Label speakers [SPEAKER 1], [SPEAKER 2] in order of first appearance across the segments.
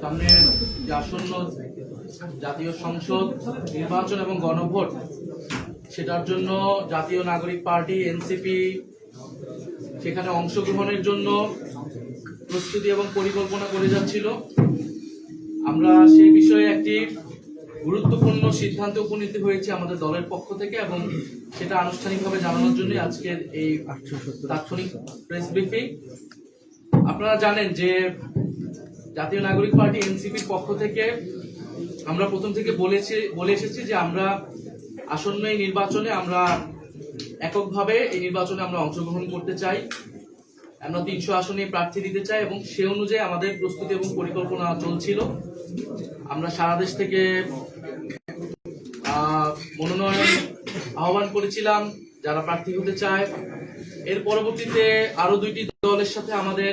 [SPEAKER 1] সামনে যে আসন্ন জাতীয় সংসদ নির্বাচন এবং গণভোট সেটার জন্য জাতীয় নাগরিক পার্টি এনসিপি সেখানে অংশগ্রহণের জন্য প্রস্তুতি এবং পরিকল্পনা করে যাচ্ছিল। আমরা সেই বিষয়ে একটি গুরুত্বপূর্ণ সিদ্ধান্তে উপনীত হয়েছে আমাদের দলের পক্ষ থেকে এবং সেটা আনুষ্ঠানিকভাবে জানানোর জন্য আজকের এই তাৎক্ষণিক প্রেস ব্রিফিং। আপনারা জানেন যে জাতীয় নাগরিক পার্টি এনসিপির পক্ষ থেকে আমরা প্রথম থেকে বলেছি, বলে এসেছি যে আমরা আসন্ন এই নির্বাচনে আমরা এককভাবে এই নির্বাচনে আমরা অংশগ্রহণ করতে চাই। আমরা তিনশো আসনে প্রার্থী দিতে চাই এবং সে অনুযায়ী আমাদের প্রস্তুতি এবং পরিকল্পনা চলছিল। আমরা সারা দেশ থেকে মনোনয়ন আহ্বান করেছিলাম যারা প্রার্থী হতে চায়। এর পরবর্তীতে আরও দুইটি দলের সাথে আমাদের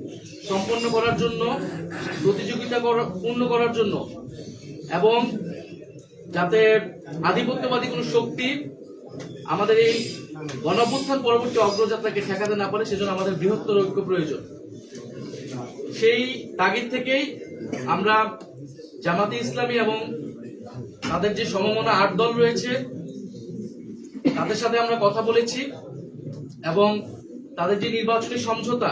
[SPEAKER 1] সম্পন্ন করার জন্য, প্রতিযোগিতা পূর্ণ করার জন্য এবং যাতে আধিপত্যবাদী কোনো শক্তি আমাদের এই গণঅভ্যুত্থান পরবর্তী অগ্রযাত্রাকে ঠেকাতে না পারে, সেজন্য আমাদের বৃহত্তর ঐক্য প্রয়োজন। সেই তাগিদ থেকেই আমরা জামাতে ইসলামী এবং তাদের যে সমমনা আট দল রয়েছে, তাদের সাথে আমরা কথা বলেছি এবং তাদের যে নির্বাচনী সমঝোতা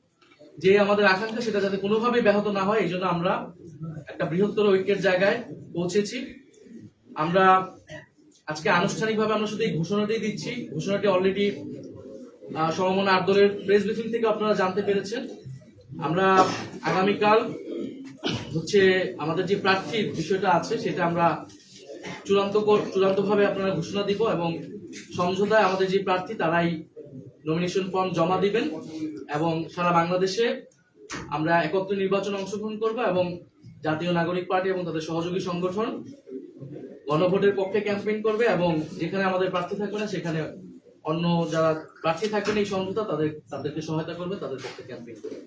[SPEAKER 1] যে আমাদের আকাঙ্ক্ষা সেটা যাতে কোনোভাবে ব্যাহত না হয়, এই জন্য আমরা একটা বৃহত্তর ঐক্যের জায়গায় পৌঁছেছি। আমরা আজকে আনুষ্ঠানিকভাবে আমরা শুধু এই ঘোষণাটাই দিচ্ছি। ঘোষণাটি অলরেডি সমমনা আট দলের প্রেস ব্রিফিং থেকে আপনারা জানতে পেরেছেন। আমরা আগামীকাল হচ্ছে আমাদের যে প্রার্থীর বিষয়টা আছে, সেটা আমরা চূড়ান্ত চূড়ান্ত ভাবে আপনারা ঘোষণা দিব এবং সমঝোতায় আমাদের যে প্রার্থী, তারাই নমিনেশন ফর্ম জমা দিবেন এবং সারা বাংলাদেশে আমরা একত্রে নির্বাচনে অংশগ্রহণ করব এবং জাতীয় নাগরিক পার্টি এবং তাদের সহযোগী সংগঠন গণভোটের পক্ষে ক্যাম্পেইন করবে এবং যেখানে আমাদের প্রার্থী থাকবে না, সেখানে অন্য যারা প্রার্থী থাকবেন এই সমঝোতা, তাদের, তাদেরকে সহায়তা করবে, তাদের পক্ষে ক্যাম্পেইন করবে।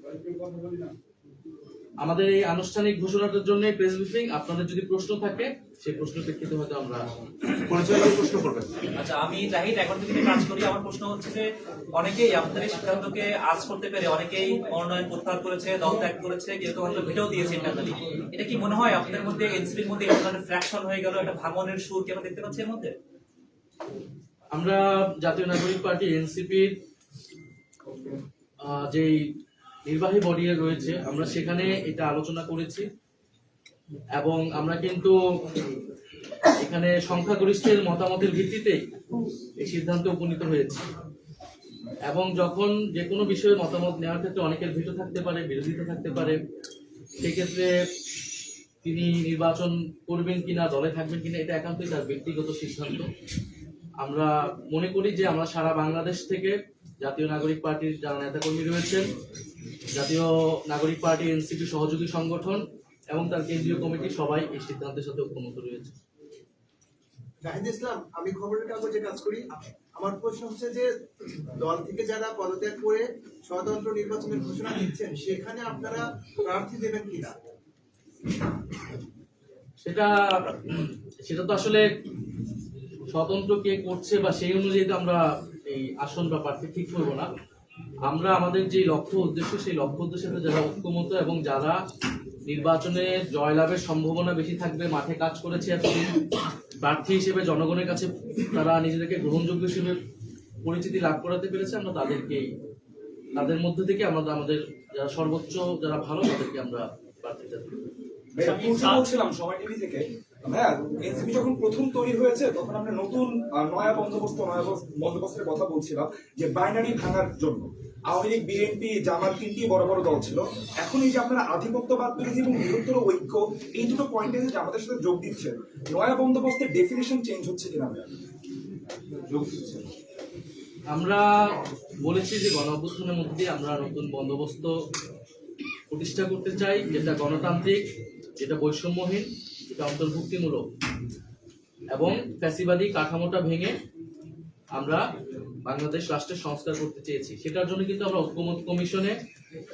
[SPEAKER 1] আমাদের এই আনুষ্ঠানিক ঘোষণাটার জন্য প্রেস ব্রিফিং আপনাদের যদি প্রশ্ন থাকে সেই প্রশ্ন প্রেক্ষিতে হয়তো আমরা
[SPEAKER 2] পরিচয় দিয়ে প্রশ্ন করবেন।
[SPEAKER 3] আচ্ছা আমি জাহিদ এখন থেকে কাজ করি। আমার প্রশ্ন হচ্ছে যে অনেকেই আপনাদের এই সিদ্ধান্তকে আজ করতে পেরে অনেকেই মনোনয়ন প্রত্যাহার করেছে দল ত্যাগ করেছে কেউ হয়তো ভিডিও দিয়েছে ইন্টারনালি এটা কি মনে হয় আপনাদের মধ্যে এনসিপির মধ্যে এক ধরনের ফ্র্যাকশন হয়ে গেল একটা ভাঙনের সুর কি আমরা দেখতে পাচ্ছি এর মধ্যে?
[SPEAKER 1] আমরা জাতীয় নাগরিক পার্টি এনসিপির যেই নির্বাহী বডি রয়েছে। আমরা সেখানে এটা আলোচনা করেছি। এবং আমরা কিন্তু এখানে সংখ্যাগরিষ্ঠের মতামতের ভিত্তিতে এই সিদ্ধান্তে উপনীত হয়েছে। এবং যখন যে কোনো বিষয়ে মতামত নেওয়ার ক্ষেত্রে অনেকের ভেটো থাকতে পারে, বিরোধিতা থাকতে পারে, সেক্ষেত্রে তিনি নির্বাচন করবেন কিনা, দলে থাকবেন কিনা, এটা একান্তই তার ব্যক্তিগত সিদ্ধান্ত। আমরা মনে করি যে আমরা সারা বাংলাদেশ থেকে জাতীয় নাগরিক পার্টির যারা নেতাকর্মী রয়েছেন জাতীয় নাগরিক পার্টি এনসিপি সহযোগী সংগঠন এবং তার কেন্দ্রীয় কমিটি সবাই এই সিদ্ধান্তের সাথে ঐক্যমত রয়েছে।
[SPEAKER 4] জাহিদ ইসলাম আমি খবরের কাগজে কাজ করি। আমার প্রশ্ন হচ্ছে যে দল থেকে যারা পদত্যাগ করে স্বতন্ত্র নির্বাচনের ঘোষণা দিচ্ছেন সেখানে আপনারা প্রার্থী দেবেন কিনা?
[SPEAKER 1] সেটা সেটা তো আসলে স্বতন্ত্র কে করছে বা সেই অনুযায়ী তো আমরা এই আসন বা প্রার্থী ঠিক করব না। আমরা আমাদের যে লক্ষ্য উদ্দেশ্য সেই লক্ষ্য উদ্দেশ্যের সাথে যারা ঐক্যমত এবং যারা নির্বাচনে জয়লাভের সম্ভাবনা বেশি থাকবে মাঠে কাজ করেছে এতদিন প্রার্থী হিসেবে জনগণের কাছে তারা নিজেদেরকে গ্রহণযোগ্য হিসেবে পরিচিতি লাভ করাতে পেরেছে। আমরা তাদেরকেই তাদের মধ্যে থেকে আমরা আমাদের যারা সর্বোচ্চ যারা ভালো তাদেরকে আমরা
[SPEAKER 5] সময় টিভি থেকে। ভাইয়া এনসিপি যখন প্রথম তৈরি হয়েছে, তখন আমরা নতুন নয়া বন্দোবস্ত, নয়া বন্দোবস্তের কথা বলছিলাম যে বাইনারি ভাঙার জন্য। আওয়ামী লীগ বিএনপি জামাত তিনটি বড় বড় দল ছিল। এখন এই যে আপনারা আধিপত্যবাদ বিরোধী এবং বৃহত্তর ঐক্য, এই দুটো পয়েন্টে যে আমাদের সাথে যোগ দিচ্ছেন নয়া বন্দোবস্তের ডেফিনেশন চেঞ্জ হচ্ছে কিনা
[SPEAKER 1] আমরা বলেছি যে গণ অভ্যুত্থানের মধ্যে আমরা নতুন বন্দোবস্ত প্রতিষ্ঠা করতে চাই, যেটা গণতান্ত্রিক, যেটা বৈষম্যহীন। যেটা অন্তর্ভুক্তিমূলক এবং ফ্যাসিবাদী কাঠামোটা ভেঙে আমরা বাংলাদেশ রাষ্ট্রের সংস্কার করতে চেয়েছি। সেটার জন্য কিন্তু আমরা ঐক্যমত কমিশনে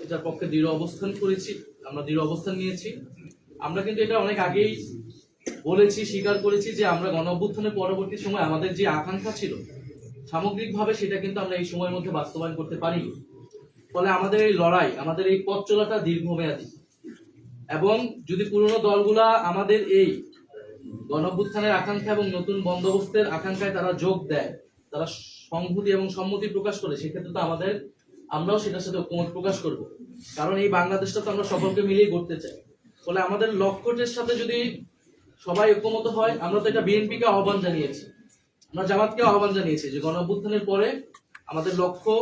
[SPEAKER 1] এটার পক্ষে দৃঢ় অবস্থান করেছি, আমরা দৃঢ় অবস্থান নিয়েছি। আমরা কিন্তু এটা অনেক আগেই বলেছি, স্বীকার করেছি যে আমরা গণ অভ্যুত্থানের পরবর্তী সময় আমাদের যে আকাঙ্ক্ষা ছিল, সামগ্রিকভাবে সেটা কিন্তু আমরা এই সময়ের মধ্যে বাস্তবায়ন করতে পারি ফলে আমাদের এই লড়াই, আমাদের এই পথ চলাটা দীর্ঘমেয়াদী। এবং যদি পুরনো দলগুলা আমাদের এই গণভ্যুত্থানের আকাঙ্ক্ষা এবং নতুন বন্দোবস্তের আকাঙ্ক্ষায় তারা যোগ দেয়, তারা সংহতি এবং সম্মতি প্রকাশ করে, সেক্ষেত্রে তো আমাদের, আমরাও সেটার সাথে ঐক্যমত প্রকাশ করব। কারণ এই বাংলাদেশটা তো আমরা সকলকে মিলিয়ে করতে চাই। ফলে আমাদের লক্ষ্যটির সাথে যদি সবাই ঐক্যমত হয়, আমরা তো এটা বিএনপিকে আহ্বান জানিয়েছি। আমরা জামাতকে আহ্বান জানিয়েছি যে গণ অভ্যুত্থানের পরে আমাদের লক্ষ্য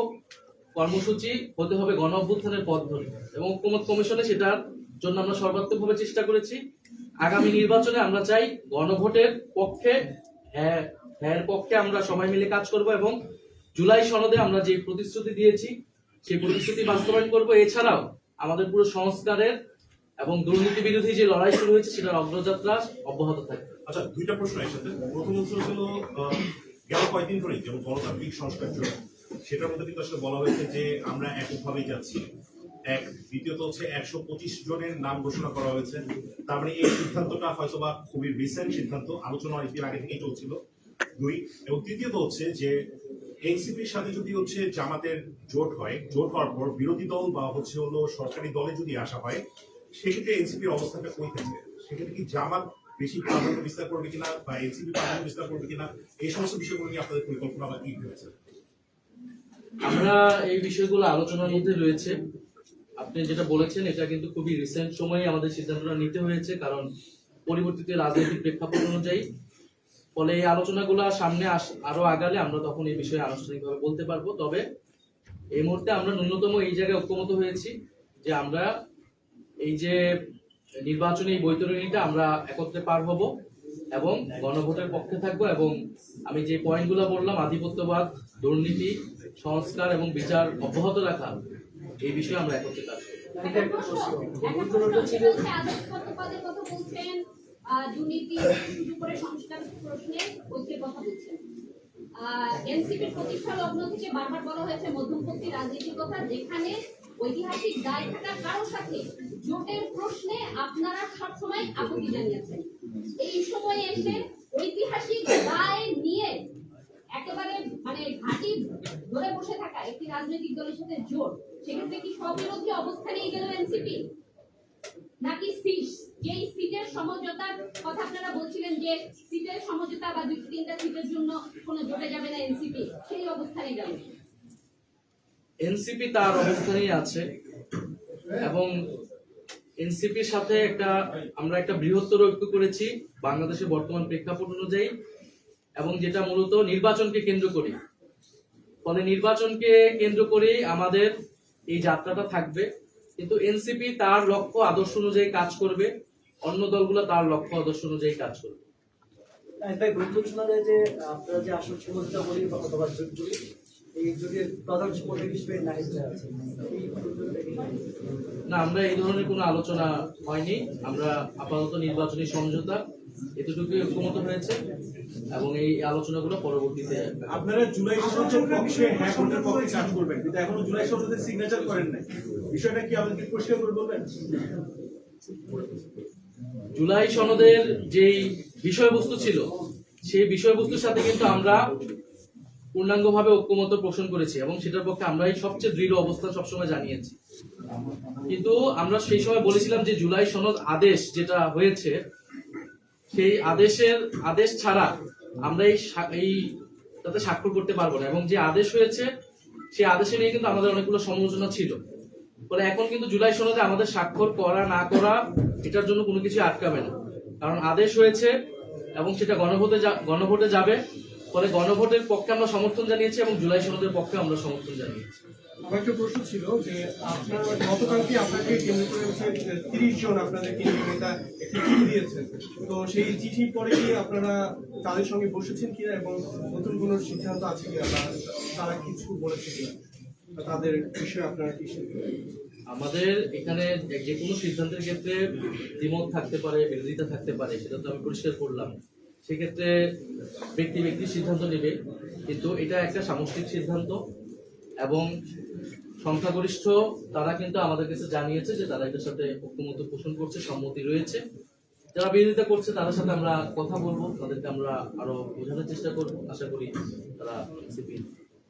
[SPEAKER 1] কর্মসূচি হতে হবে গণ অভ্যুত্থানের পথ ধরে। এবং ঐক্যমত কমিশনে সেটার জন্য আমরা সর্বাত্মকভাবে চেষ্টা করেছি। আগামী নির্বাচনে আমরা চাই গণভোটের পক্ষে হ্যাঁ হ্যাঁ পক্ষে আমরা সবাই মিলে কাজ করব এবং জুলাই সনদে আমরা যে প্রতিশ্রুতি দিয়েছি সেই প্রতিশ্রুতি বাস্তবায়ন করব। এছাড়াও আমাদের পুরো সংস্কারের এবং দুর্নীতি বিরোধী যে লড়াই শুরু হয়েছে সেটার অগ্রযাত্রা অব্যাহত থাকবে।
[SPEAKER 2] আচ্ছা দুইটা প্রশ্ন একসাথে। প্রথম হলো আহ, গেল কয়েকদিন ধরেই যেমন গণতান্ত্রিক সংস্কার সেটার মধ্যে কিন্তু আসলে বলা হয়েছে যে আমরা এককভাবেই যাচ্ছি। এক দ্বিতীয়ত হচ্ছে একশো পঁচিশ জনের নাম ঘোষণা করা হয়েছে। তার মানে এই সিদ্ধান্তটা হয়তো বা খুবই রিসেন্ট সিদ্ধান্ত, আলোচনা অনেকদিন আগে থেকেই চলছিল, দুই। এবং তৃতীয়ত হচ্ছে যে এনসিপির সাথে যদি হচ্ছে জামাতের জোট হয়, জোট হওয়ার পর বিরোধী দল বা হচ্ছে হলো সরকারি দলে যদি আসা হয়, সেক্ষেত্রে এনসিপির অবস্থাটা কই থাকবে? সেক্ষেত্রে কি জামাত বেশি প্রাধান্য বিস্তার করবে কিনা বা এনসিপি প্রাধান্য বিস্তার করবে কিনা, এই সমস্ত বিষয়গুলো নিয়ে আপনাদের পরিকল্পনা বা কি হয়েছে?
[SPEAKER 1] আমরা এই বিষয়গুলো আলোচনার মধ্যে রয়েছে। আপনি যেটা বলেছেন, এটা কিন্তু খুবই রিসেন্ট সময়ে আমাদের সিদ্ধান্তটা নিতে হয়েছে, কারণ পরিবর্তিত রাজনৈতিক প্রেক্ষাপট অনুযায়ী। ফলে এই আলোচনাগুলো সামনে আরও আগালে আমরা তখন এই বিষয়ে আনুষ্ঠানিকভাবে বলতে পারব। তবে এই মুহূর্তে আমরা ন্যূনতম এই জায়গায় ঐক্যমত হয়েছি যে আমরা এই যে নির্বাচনী এই বৈতরণীটা আমরা একত্রে পার হব এবং গণভোটের পক্ষে থাকব এবং আমি যে পয়েন্টগুলো বললাম, আধিপত্যবাদ, দুর্নীতি, সংস্কার এবং বিচার অব্যাহত রাখা এই বিষয়ে আমরা একত্রে কাজ
[SPEAKER 6] এনসিপির প্রতিষ্ঠা বারবার বলা হয়েছে যেখানে ঐতিহাসিক সাথে জোটের প্রশ্নে আপনারা সবসময় আপত্তি জানিয়েছেন এই সময়ে এসে ঐতিহাসিক দায় নিয়ে একেবারে মানে ঘাটি ধরে বসে থাকা একটি রাজনৈতিক দলের সাথে জোট, সেক্ষেত্রে কি স্ববিরোধী অবস্থানেই গেল এনসিপি নাকি সিট যেই সিটের সমঝোতার কথা আপনারা বলছিলেন যে সিটের সমঝোতা বা দুই তিনটা সিটের জন্য কোনো জোটে যাবে না এনসিপি সেই অবস্থানে যাবে
[SPEAKER 1] এনসিপি তার অবস্থানেই আছে এবং এনসিপির সাথে একটা, আমরা একটা বৃহত্তর ঐক্য করেছি বাংলাদেশের বর্তমান প্রেক্ষাপট অনুযায়ী। এবং যেটা মূলত নির্বাচনকে কেন্দ্র করে ফলে নির্বাচনকে কেন্দ্র করেই আমাদের এই যাত্রাটা থাকবে। কিন্তু এনসিপি তার লক্ষ্য আদর্শ অনুযায়ী কাজ করবে অন্য দলগুলো তার লক্ষ্য আদর্শ অনুযায়ী কাজ করবে।
[SPEAKER 7] তাই গুরুত্ব শোনা যায় যে আপনারা যে আসল সমস্যা বলি অথবা জুট এই যুগের প্রধান প্রতীক হিসেবে নাহিদরা আছে? এই গুরুত্বটা কি?
[SPEAKER 1] না আমরা এই ধরনের কোনো আলোচনা হয়নি। আমরা আপাতত নির্বাচনী সমঝোতা। এতটুকু ঐক্যমত হয়েছে এবং এই আলোচনাগুলো পরবর্তীতে
[SPEAKER 8] আপনারা জুলাই সনদের পক্ষে হ্যাঁ ভোটের পক্ষে কাজ করবেন কিন্তু এখনও জুলাই সনদের সিগনেচার করেন নাই বিষয়টা কি আমাদেরকে পরিষ্কার করে বলবেন?
[SPEAKER 1] জুলাই সনদের যেই বিষয়বস্তু ছিল সেই বিষয়বস্তুর সাথে কিন্তু আমরা পূর্ণাঙ্গভাবে ঐক্যমত পোষণ করেছি এবং সেটার পক্ষে আমরাই সবচেয়ে দৃঢ় অবস্থান সবসময় জানিয়েছি। কিন্তু আমরা সেই সময় বলেছিলাম যে জুলাই সনদ আদেশ যেটা হয়েছে সেই আদেশের আদেশ ছাড়া আমরা এই তাতে স্বাক্ষর করতে পারব না। এবং যে আদেশ হয়েছে, সেই আদেশে নিয়ে কিন্তু আমাদের অনেকগুলো সমালোচনা ছিল। ফলে এখন কিন্তু জুলাই সনদে আমাদের স্বাক্ষর করা, না করা, এটার জন্য কোনো কিছু আটকাবে না। কারণ আদেশ হয়েছে এবং সেটা গণভোটে গণভোটে যাবে। ফলে গণভোটের পক্ষে আমরা সমর্থন জানিয়েছি এবং জুলাই সনদের পক্ষে আমরা সমর্থন জানিয়েছি।
[SPEAKER 8] আমার একটা প্রশ্ন ছিল যে আপনার গতকালকে আপনাকে কেন্দ্র করে তিরিশ জন আপনাদের কেন্দ্রীয় নেতা একটি চিঠি দিয়েছেন। তো সেই চিঠির পরে কি আপনারা তাদের সঙ্গে বসেছেন কিনা এবং নতুন কোনো সিদ্ধান্ত আছে কিনা? বা তারা কিছু বলেছে কিনা? তাদের বিষয়ে আপনারা কি
[SPEAKER 1] আমাদের এখানে যে কোনো সিদ্ধান্তের ক্ষেত্রে দ্বিমত থাকতে পারে, বিরোধিতা থাকতে পারে, সেটা তো আমি পরিষ্কার করলাম। সেক্ষেত্রে ব্যক্তি ব্যক্তি সিদ্ধান্ত নেবে, কিন্তু এটা একটা সামষ্টিক সিদ্ধান্ত। এবং সংখ্যাগরিষ্ঠ তারা কিন্তু আমাদের কাছে জানিয়েছে যে তারা এটার সাথে ঐক্যমত পোষণ করছে, সম্মতি রয়েছে। যারা বিরোধিতা করছে, তাদের সাথে আমরা কথা বলব। তাদেরকে আমরা আরও বোঝানোর চেষ্টা করব। আশা করি তারা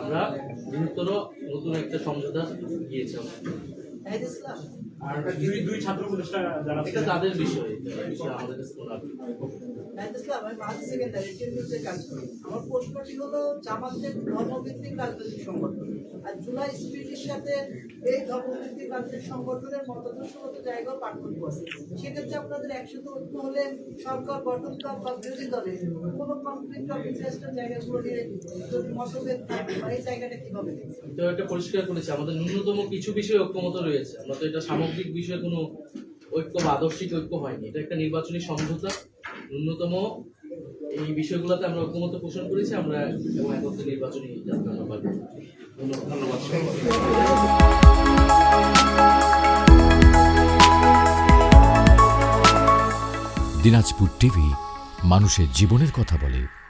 [SPEAKER 1] আমরা বৃহত্তর নতুন একটা সমঝোতা গিয়েছি আমরা।
[SPEAKER 7] নাহিদ ইসলাম
[SPEAKER 9] আর দুই দুই ছাত্র উপদেষ্টা যারা
[SPEAKER 1] এটা তাদের বিষয় আমাদের কাছে কোনো আপত্তি নেই।
[SPEAKER 7] নাহিদ ইসলাম আমি পাঁচ সেকেন্ডারি টেন্ডুতে কাজ করি। আমার প্রশ্নটি হলো জামাতের ধর্মভিত্তিক রাজনৈতিক সংগঠন। আর জুলাই স্পিরিটের সাথে এই ধর্মভিত্তিক রাজনৈতিক সংগঠনের মতাদর্শগত জায়গাও পার্থক্য আছে। সেক্ষেত্রে আপনাদের একসাথে ঐক্য হলে সরকার গঠন করা বা বিরোধী দলে কোনো কনফ্লিক্ট অফ ইন্টারেস্টের জায়গাগুলো নিয়ে যদি মতভেদ থাকে বা এই জায়গাটা কীভাবে দেখছেন?
[SPEAKER 1] তো এটা পরিষ্কার করেছি। আমাদের ন্যূনতম কিছু বিষয়ে ঐক্যমত রয়েছে। আমরা তো এটা সামগ্রিক বিষয়ে কোনো ঐক্য বা আদর্শিক ঐক্য হয়নি এটা একটা নির্বাচনী সমঝোতা ন্যূনতম এই বিষয়গুলোতে আমরা ঐক্যমত পোষণ করেছি আমরা এবং একত্রে নির্বাচনী যাত্রা আমরা। ধন্যবাদ।
[SPEAKER 10] দিনাজপুর টিভি মানুষের জীবনের কথা বলে